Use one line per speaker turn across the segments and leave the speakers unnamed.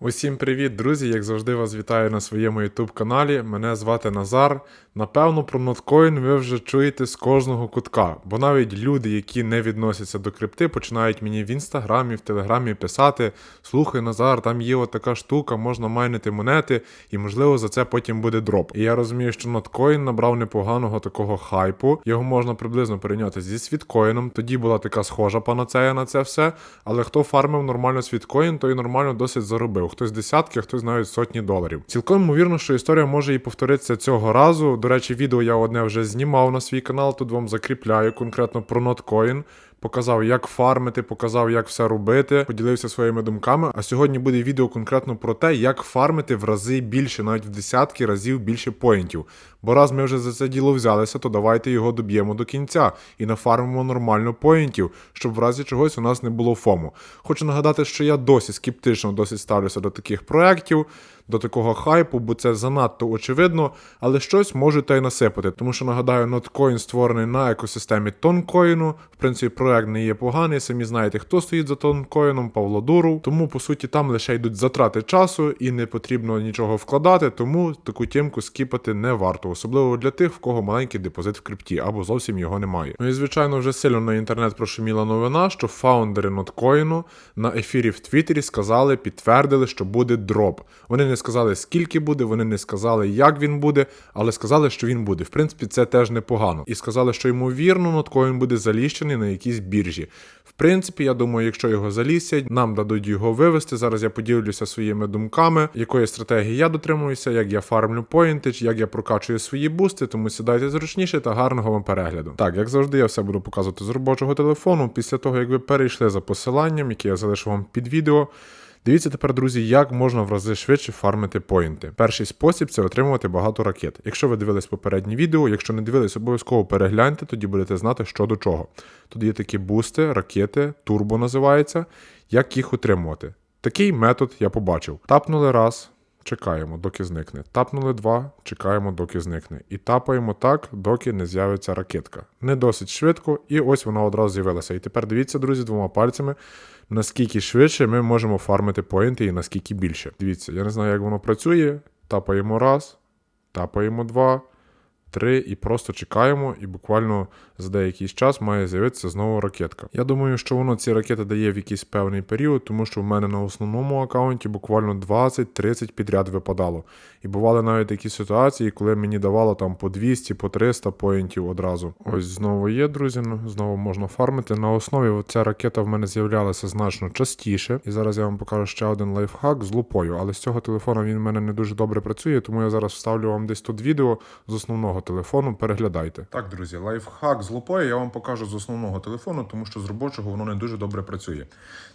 Усім привіт, друзі! Як завжди, вас вітаю на своєму YouTube каналі. Мене звати Назар. Напевно, про ноткоін ви вже чуєте з кожного кутка, бо навіть люди, які не відносяться до крипти, починають мені в інстаграмі, в телеграмі писати: Слухай, Назар, там є от така штука, можна майнити монети, і можливо за це потім буде дроп. І я розумію, що ноткоін набрав непоганого такого хайпу. Його можна приблизно порівняти зі світкоїном. Тоді була така схожа панацея на це все. Але хто фармив нормально світкоін, той нормально досить заробив. Хтось десятки, хтось навіть сотні доларів. Цілком ймовірно, що історія може і повторитися цього разу. До речі, відео я одне вже знімав на свій канал. Тут вам закріпляю конкретно про ноткоін. Показав, як фармити, показав, як все робити, поділився своїми думками. А сьогодні буде відео конкретно про те, як фармити в рази більше, навіть в десятки разів більше поінтів. Бо раз ми вже за це діло взялися, то давайте його доб'ємо до кінця і нафармимо нормально поінтів, щоб в разі чогось у нас не було фому. Хочу нагадати, що я досі скептично досить ставлюся до таких проєктів, до такого хайпу, бо це занадто очевидно, але щось можу та й насипати. Тому що нагадаю, ноткоін створений на екосистемі тонкоїну. В принципі, проект не є поганий. Самі знаєте, хто стоїть за тонкоїном, Павло Дуров. Тому по суті там лише йдуть затрати часу і не потрібно нічого вкладати. Тому таку тімку скіпати не варто, особливо для тих, в кого маленький депозит в крипті або зовсім його немає. Ну і звичайно, вже сильно на інтернет прошуміла новина, що фаундери ноткоїну на ефірі в Твіттері сказали, підтвердили, що буде дроп. Вони не сказали, скільки буде, вони не сказали, як він буде, але сказали, що він буде. В принципі, це теж непогано. І сказали, що ймовірно, ноткоін буде заліщений на якійсь біржі. В принципі, я думаю, якщо його залісять, нам дадуть його вивести. Зараз я поділюся своїми думками, якої стратегії я дотримуюся, як я фармлю поінти, чи як я прокачую свої бусти, тому сідайте зручніше та гарного вам перегляду. Так, як завжди, я все буду показувати з робочого телефону. Після того, як ви перейшли за посиланням, яке я залишу вам під відео. Дивіться тепер, друзі, як можна в рази швидше фармити поінти. Перший спосіб це отримувати багато ракет. Якщо ви дивились попереднє відео, якщо не дивились, обов'язково перегляньте, тоді будете знати, що до чого. Тут є такі бусти, ракети, турбо називається, як їх отримувати. Такий метод я побачив. Тапнули раз. Чекаємо, доки зникне. Тапнули два, чекаємо, доки зникне. І тапаємо так, доки не з'явиться ракетка. Не досить швидко, і ось вона одразу з'явилася. І тепер дивіться, друзі, двома пальцями, наскільки швидше ми можемо фармити поінти і наскільки більше. Дивіться, я не знаю, як воно працює. Тапаємо раз, тапаємо два, три і просто чекаємо, і буквально за деякий час має з'явитися знову ракетка. Я думаю, що воно ці ракети дає в якийсь певний період, тому що в мене на основному аккаунті буквально 20-30 підряд випадало. І бували навіть такі ситуації, коли мені давало там по 200, по 300 поінтів одразу. Ось знову є, друзі, ну, знову можна фармити. На основі ця ракета в мене з'являлася значно частіше. І зараз я вам покажу ще один лайфхак з лупою. Але з цього телефона він в мене не дуже добре працює, тому я зараз вставлю вам десь тут відео з основного телефону. Переглядайте. Так, друзі, лайфхак з лупою я вам покажу з основного телефону, тому що з робочого воно не дуже добре працює.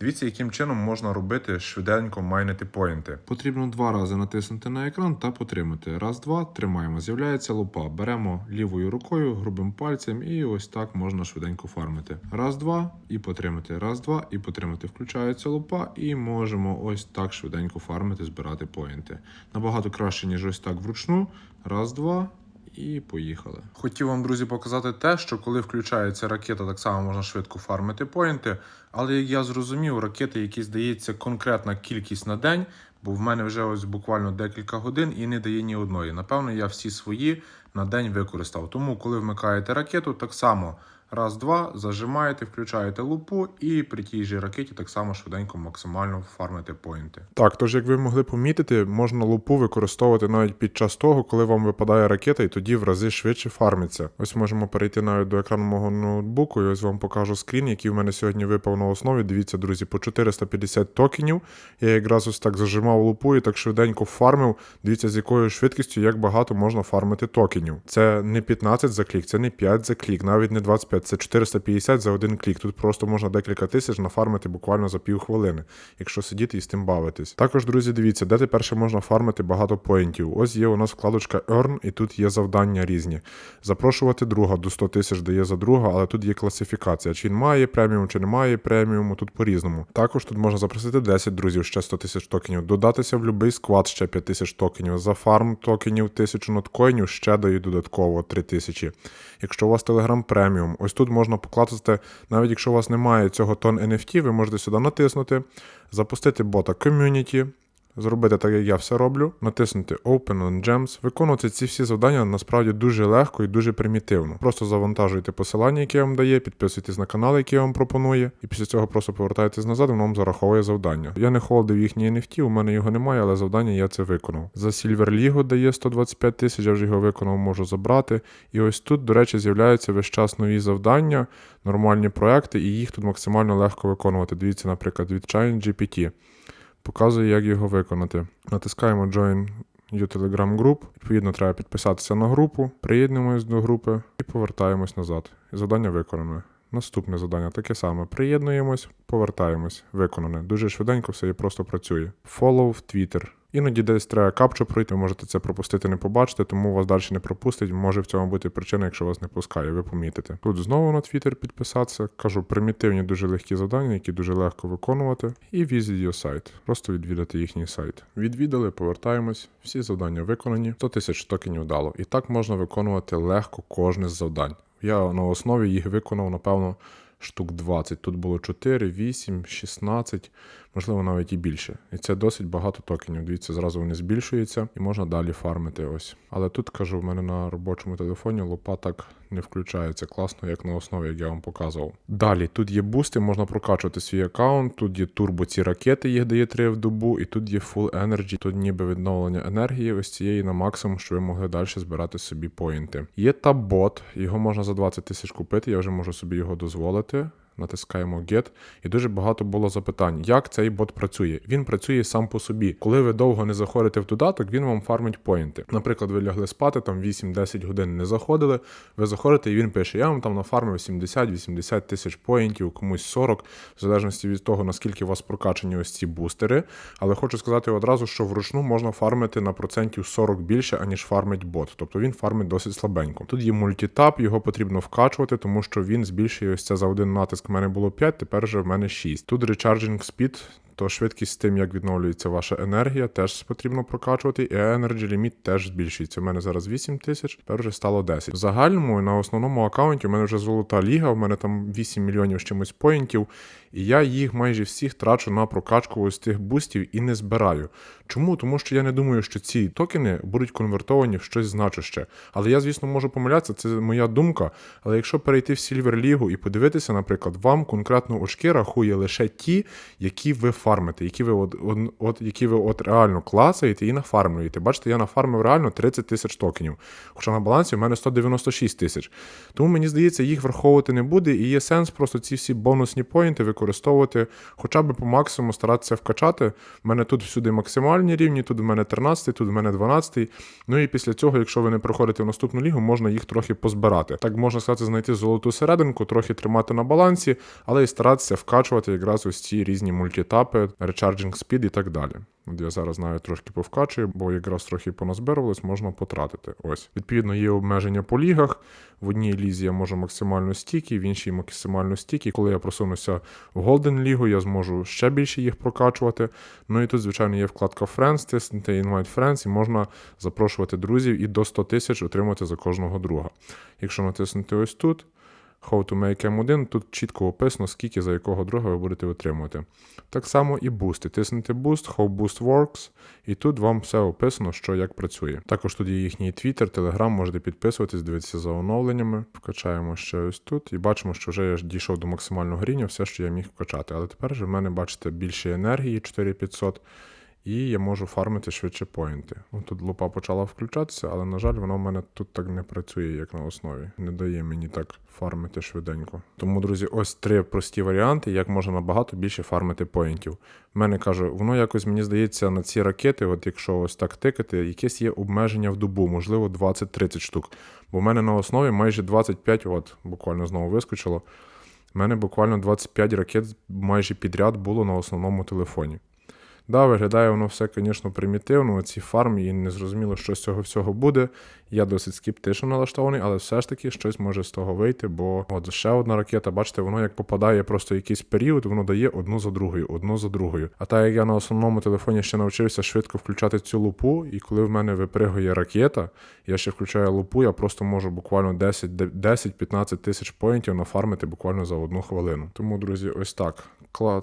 Дивіться, яким чином можна робити швиденько майнити поінти. Потрібно два рази натиснути на екран та потримати. Раз, два, тримаємо. З'являється лупа. Беремо лівою рукою, грубим пальцем, і ось так можна швиденько фармити. Раз, два і потримати. Раз, два і потримати. Включається лупа, і можемо ось так швиденько фармити, збирати поінти. Набагато краще, ніж ось так вручну. Раз, два. І поїхали. Хотів вам, друзі, показати те, що коли включається ракета, так само можна швидко фармити поінти. Але як я зрозумів, ракети, які здається конкретна кількість на день, бо в мене вже ось буквально декілька годин і не дає ні одної. Напевно, я всі свої на день використав. Тому, коли вмикаєте ракету, так само раз-два, зажимаєте, включаєте лупу, і при тій же ракеті так само швиденько максимально фармите поінти. Так, тож, як ви могли помітити, можна лупу використовувати навіть під час того, коли вам випадає ракета, і тоді в рази швидше фармиться. Ось можемо перейти навіть до екрану мого ноутбуку, і ось вам покажу скрін, який в мене сьогодні випав на основі. Дивіться, друзі, по 450 токенів. Я якраз ось так зажимав лупу і так швиденько фармив. Дивіться, з якою швидкістю, як багато можна фармити токенів. Це не 15 за клік, це не 5 за клік, навіть не 25, це 450 за один клік. Тут просто можна декілька тисяч нафармити буквально за пів хвилини, якщо сидіти і з тим бавитись. Також, друзі, дивіться, де тепер ще можна фармити багато поінтів. Ось є у нас вкладочка Earn, і тут є завдання різні. Запрошувати друга до 100 тисяч дає за друга, але тут є класифікація. Чи він має преміум, чи не має преміуму, тут по-різному. Також тут можна запросити 10 друзів, ще 100 тисяч токенів, додатися в будь-який склад ще 5 тисяч токенів. За фарм токенів 1000 ноткоїнів ще дають додатково 3 тисячі. Якщо у вас Telegram преміум, ось тут можна покласти, навіть якщо у вас немає цього тон NFT, ви можете сюди натиснути, запустити бота Community, зробити так, як я все роблю, натиснути Open on Gems. Виконувати ці всі завдання насправді дуже легко і дуже примітивно. Просто завантажуйте посилання, яке вам дає, підписуйтесь на канал, який вам пропонує, і після цього просто повертаєтесь назад, воно вам зараховує завдання. Я не холдив їхні NFT, у мене його немає, але завдання я це виконав. За Silver League дає 125 тисяч, я вже його виконав, можу забрати. І ось тут, до речі, з'являються весь час нові завдання, нормальні проекти, і їх тут максимально легко виконувати. Дивіться, наприклад, від Chine GPT. Показує, як його виконати. Натискаємо Join U Telegram Group. Відповідно, треба підписатися на групу, приєднуємось до групи і повертаємось назад. Завдання виконане. Наступне завдання таке саме. Приєднуємось, повертаємось. Виконане. Дуже швиденько все і просто працює. Follow в Twitter. Іноді десь треба капчу пройти, ви можете це пропустити, не побачити, тому вас далі не пропустить. Може в цьому бути причина, якщо вас не пускає, ви помітите. Тут знову на Twitter підписатися. Кажу, примітивні, дуже легкі завдання, які дуже легко виконувати. І visit your сайт. Просто відвідати їхній сайт. Відвідали, повертаємось. Всі завдання виконані. 100 тисяч токенів дало. І так можна виконувати легко кожне з завдань. Я на основі їх виконав, напевно, штук 20. Тут було 4, 8, 16, можливо, навіть і більше. І це досить багато токенів. Дивіться, зразу вони збільшуються і можна далі фармити ось. Але тут кажу, в мене на робочому телефоні лупа так не включається класно, як на основі, як я вам показував. Далі тут є бусти, можна прокачувати свій аккаунт, тут є турбо ці ракети, їх дає 3 в добу, і тут є Full Energy, тут ніби відновлення енергії, ось цієї на максимум, що ви могли далі збирати собі поінти. Є та бот, його можна за 20 тисяч купити, я вже можу собі його дозволити. Натискаємо Get, і дуже багато було запитань, як цей бот працює. Він працює сам по собі. Коли ви довго не заходите в додаток, він вам фармить поінти. Наприклад, ви лягли спати, там 8-10 годин не заходили. Ви заходите, і він пише: Я вам там нафармив 70-80 тисяч поінтів, комусь 40, в залежності від того, наскільки у вас прокачані ось ці бустери. Але хочу сказати одразу, що вручну можна фармити на процентів 40 більше, аніж фармить бот. Тобто він фармить досить слабенько. Тут є мультитап, його потрібно вкачувати, тому що він збільшує ось це за один натиск. У мене було 5, тепер вже в мене 6. Тут recharging speed, то швидкість з тим, як відновлюється ваша енергія, теж потрібно прокачувати. І Energy Limit теж збільшується. У мене зараз 8 тисяч, тепер вже стало 10. В загальному на основному аккаунті у мене вже золота ліга, у мене там 8 мільйонів з чимось поінтів. І я їх майже всіх трачу на прокачку ось тих бустів і не збираю. Чому? Тому що я не думаю, що ці токени будуть конвертовані в щось значуще. Але я, звісно, можу помилятися, це моя думка. Але якщо перейти в Silver Лігу і подивитися, наприклад, вам конкретно очки рахує лише ті, які ви фармите, які ви от, от, от, які ви от реально клацаєте і нафармлюєте. Бачите, я нафармив реально 30 тисяч токенів. Хоча на балансі в мене 196 тисяч. Тому мені здається, їх враховувати не буде, і є сенс просто ці всі бонусні поінти використовувати, хоча б по максимуму старатися вкачати. У мене тут всюди максимальні рівні, тут в мене 13, тут в мене 12. Ну і після цього, якщо ви не проходите в наступну лігу, можна їх трохи позбирати. Так можна сказати, знайти золоту серединку, трохи тримати на балансі, але і старатися вкачувати якраз ось ці різні мультитапи, recharging speed і так далі. От я зараз навіть трошки повкачую, бо якраз трохи поназбирувалось, можна потратити. Ось. Відповідно, є обмеження по лігах. В одній лізі я можу максимально стіки, в іншій максимально стіки. Коли я просунуся в Golden Лігу, я зможу ще більше їх прокачувати. Ну і тут, звичайно, є вкладка Friends, тиснути Invite Friends, і можна запрошувати друзів і до 100 тисяч отримати за кожного друга. Якщо натиснути ось тут. How to make M1, тут чітко описано, скільки за якого друга ви будете отримувати. Так само і бусти. Тиснете Boost, How Boost Works, і тут вам все описано, що як працює. Також тут є їхній Twitter, Telegram, можете підписуватись, дивитися за оновленнями. Вкачаємо ще ось тут і бачимо, що вже я дійшов до максимального рівня, все, що я міг вкачати. Але тепер вже в мене, бачите, більше енергії 4500. І я можу фармити швидше поінти. Ну, Тут лупа почала включатися, але, на жаль, воно в мене тут так не працює, як на основі. Не дає мені так фармити швиденько. Тому, друзі, ось три прості варіанти, як можна набагато більше фармити поінтів. Мене каже, воно якось мені здається на ці ракети, от якщо ось так тикати, якесь є обмеження в добу, можливо, 20-30 штук. Бо в мене на основі майже 25, от буквально знову вискочило. У мене буквально 25 ракет майже підряд було на основному телефоні. Да, виглядає воно все, звісно, примітивно, ці фарми, і не зрозуміло, що з цього всього буде. Я досить скептично налаштований, але все ж таки щось може з того вийти, бо от ще одна ракета, бачите, воно як попадає просто якийсь період, воно дає одну за другою, одну за другою. А так як я на основному телефоні ще навчився швидко включати цю лупу, і коли в мене випригує ракета, я ще включаю лупу, я просто можу буквально 10-15 тисяч поінтів нафармити буквально за одну хвилину. Тому, друзі, ось так.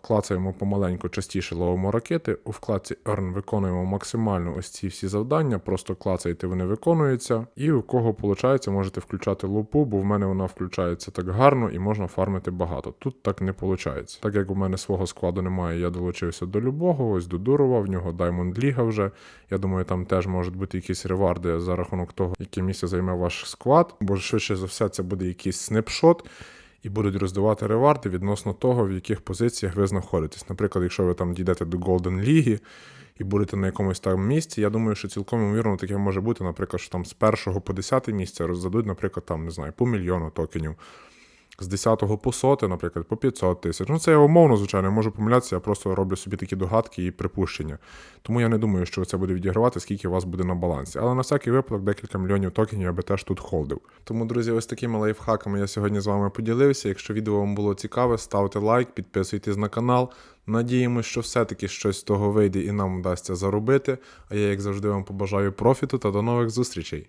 Клацаємо помаленьку, частіше ловимо ракети. Робити. У вкладці Earn виконуємо максимально ось ці всі завдання, просто клацаєте, вони виконуються. І у кого виходить, можете включати лупу, бо в мене вона включається так гарно і можна фармити багато. Тут так не виходить. Так як у мене свого складу немає, я долучився до любого, ось до Дурова, в нього Diamond Liga вже. Я думаю, там теж можуть бути якісь реварди за рахунок того, яке місце займе ваш склад, бо швидше за все це буде якийсь снапшот. І будуть роздавати реварди відносно того, в яких позиціях ви знаходитесь. Наприклад, якщо ви там дійдете до Golden Ліги і будете на якомусь там місці, я думаю, що цілком ймовірно таке може бути, наприклад, що там з першого по 10 місце роздадуть, наприклад, там, не знаю, по мільйону токенів. З 10 по соти, наприклад, по 500 тисяч. Ну, це я умовно, звичайно, можу помилятися, я просто роблю собі такі догадки і припущення. Тому я не думаю, що це буде відігравати, скільки у вас буде на балансі. Але на всякий випадок декілька мільйонів токенів я би теж тут холдив. Тому, друзі, ось такими лайфхаками я сьогодні з вами поділився. Якщо відео вам було цікаве, ставте лайк, підписуйтесь на канал. Надіємося, що все-таки щось з того вийде і нам вдасться заробити. А я, як завжди, вам побажаю профіту та до нових зустрічей.